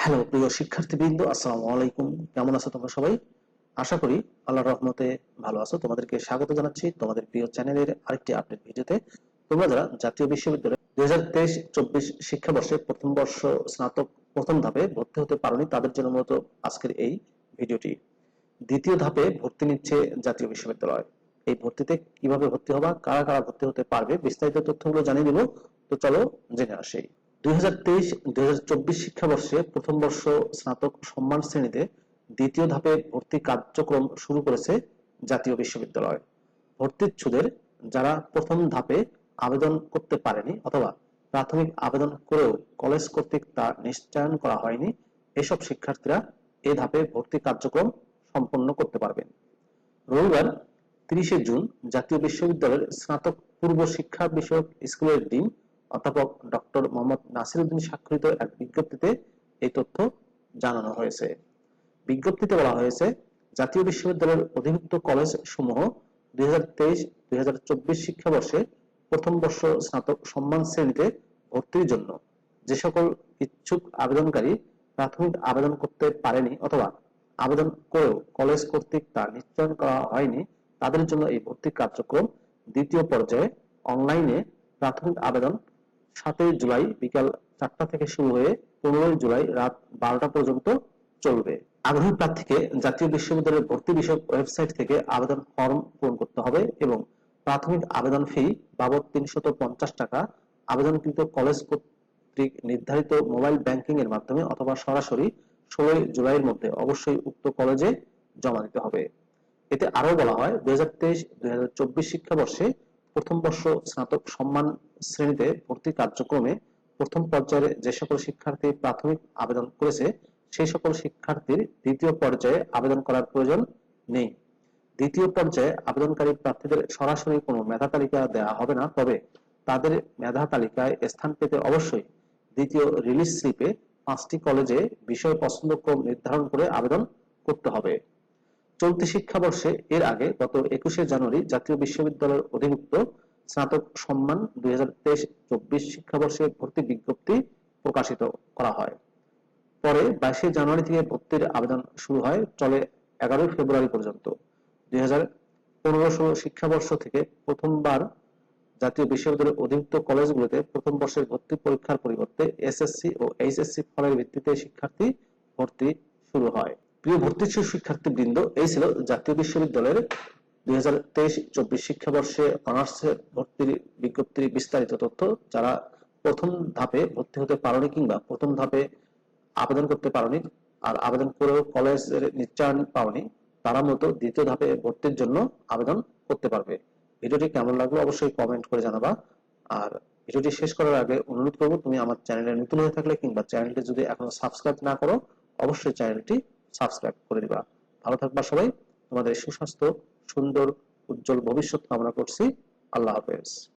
Hello, প্রিয় শিক্ষার্থীবৃন্দ, আসসালামু আলাইকুম। কেমন আছো তোমরা সবাই? আশা করি আল্লাহর রহমতে ভালো আছো। তোমাদেরকে স্বাগত জানাচ্ছি তোমাদের প্রিয় চ্যানেলের আরেকটি আপডেট ভিডিওতে। তোমরা যারা জাতীয় বিশ্ববিদ্যালয় দুই হাজার তেইশ চব্বিশ শিক্ষাবর্ষে প্রথম বর্ষ স্নাতক প্রথম ধাপে ভর্তি হতে পারোনি, তাদের জন্য মূলত আজকের এই ভিডিওটি। দ্বিতীয় ধাপে ভর্তি নিচ্ছে জাতীয় বিশ্ববিদ্যালয়। এই ভর্তিতে কীভাবে ভর্তি হবা, কারা কারা ভর্তি হতে পারবে, বিস্তারিত তথ্যগুলো জানিয়ে দিব। তো চলো জেনে আসি। দুই হাজার তেইশ দুই হাজার চব্বিশ শিক্ষাবর্ষে প্রথম বর্ষ স্নাতক সম্মান শ্রেণীতে দ্বিতীয় ধাপে ভর্তি কার্যক্রম শুরু করেছে জাতীয় বিশ্ববিদ্যালয়। ভর্তিচ্ছুদের যারা প্রথম ধাপে আবেদন করতে পারেনি অথবা প্রাথমিক আবেদন করেও কলেজ কর্তৃক তা নিশ্চয়ন করা হয়নি, এসব শিক্ষার্থীরা এ ধাপে ভর্তি কার্যক্রম সম্পন্ন করতে পারবেন। রবিবার তিরিশে জুন জাতীয় বিশ্ববিদ্যালয়ের স্নাতক পূর্ব শিক্ষা বিষয়ক স্কুলের ডিন অধ্যাপক ডক্টর মোহাম্মদ নাসিরউদ্দিন স্বাক্ষরিত এক বিজ্ঞপ্তিতে এই তথ্য জানানো হয়েছে। বিজ্ঞপ্তিতে বলা হয়েছে, জাতীয় বিশ্ববিদ্যালয়ের অধিভুক্ত কলেজ সমূহ দুই শিক্ষাবর্ষে প্রথম বর্ষ স্নাতক সম্মান শ্রেণীতে ভর্তির জন্য যে সকল ইচ্ছুক আবেদনকারী প্রাথমিক আবেদন করতে পারেনি অথবা আবেদন করেও কলেজ কর্তৃক তা নিশ্চয়ন করা হয়নি, তাদের জন্য এই ভর্তি কার্যক্রম দ্বিতীয় পর্যায়ে অনলাইনে প্রাথমিক আবেদন সাতই জুলাই বিকাল চারটা থেকে শুরু হয়ে পনেরোই জুলাই রাত বারোটা পর্যন্ত চলবে। আগ্রহী প্রার্থীকে জাতীয় বিশ্ববিদ্যালয়ের ভর্তি বিষয়ক ওয়েবসাইট থেকে আবেদন ফর্ম পূরণ করতে হবে এবং প্রাথমিক আবেদন ফি বাবদ তিনশত পঞ্চাশ টাকা আবেদনকৃত কলেজ কর্তৃক নির্ধারিত মোবাইল ব্যাংকিং এর মাধ্যমে অথবা সরাসরি ষোলোই জুলাইয়ের মধ্যে অবশ্যই উক্ত কলেজে জমা দিতে হবে। এতে আরও বলা হয়, দুই হাজার তেইশ দুই শিক্ষাবর্ষে প্রথম বর্ষ স্নাতক সম্মান শ্রেণীতে ভর্তি কার্যক্রমে প্রথম পর্যায়ে যে সকল শিক্ষার্থী প্রাথমিক আবেদন করেছে, সেই সকল শিক্ষার্থীর দ্বিতীয় পর্যায়ে আবেদন করার প্রয়োজন নেই। দ্বিতীয় পর্যায়ে আবেদনকারী প্রার্থীদের সরাসরি কোনো মেধা তালিকা দেওয়া হবে না, তবে তাদের মেধা তালিকায় স্থান পেতে অবশ্যই দ্বিতীয় রিলিজ স্লিপে পাঁচটি কলেজে বিষয় পছন্দক্রম নির্ধারণ করে আবেদন করতে হবে। চলতি শিক্ষাবর্ষে এর আগে গত একুশে জানুয়ারি জাতীয় বিশ্ববিদ্যালয়ের অধিভুক্ত স্নাতক সম্মান দুই হাজার তেইশ চব্বিশ শিক্ষাবর্ষে ভর্তি বিজ্ঞপ্তি প্রকাশিত করা হয়। পরে বাইশে জানুয়ারি থেকে ভর্তির আবেদন শুরু হয়, চলে এগারোই ফেব্রুয়ারি পর্যন্ত। দুই হাজার পনেরো ষোলো শিক্ষাবর্ষ থেকে প্রথমবার জাতীয় বিশ্ববিদ্যালয়ের অধিভুক্ত কলেজগুলোতে প্রথম বর্ষের ভর্তি পরীক্ষার পরিবর্তে এসএসসি ও এইচএসসি ফলের ভিত্তিতে শিক্ষার্থী ভর্তি শুরু হয়। প্রিয় ভর্তি শিক্ষার্থী বৃন্দ এই ছিল জাতীয় বিশ্ববিদ্যালয়ের দুই হাজার তেইশ চব্বিশ শিক্ষাবর্ষে অনার্স ভর্তির বিজ্ঞপ্তির বিস্তারিত তথ্য। যারা প্রথম ধাপে ভর্তি হতে পারোনি কিংবা প্রথম ধাপে আবেদন করতে পারোনি আর আবেদন করেও কলেজের নিশ্চয়ন পাওনি, তারা মতো দ্বিতীয় ধাপে ভর্তির জন্য আবেদন করতে পারবে। ভিডিওটি কেমন লাগল অবশ্যই কমেন্ট করে জানাবা। আর ভিডিওটি শেষ করার আগে অনুরোধ করব, তুমি আমার চ্যানেলে নতুন হয়ে থাকলে কিংবা চ্যানেলটি যদি এখনও সাবস্ক্রাইব না করো, অবশ্যই চ্যানেলটি সাবস্ক্রাইব করে দিবা। ভালো থাকবা সবাই। তোমাদের সুস্বাস্থ্য, সুন্দর, উজ্জ্বল ভবিষ্যৎ কামনা করছি। আল্লাহ হাফেজ।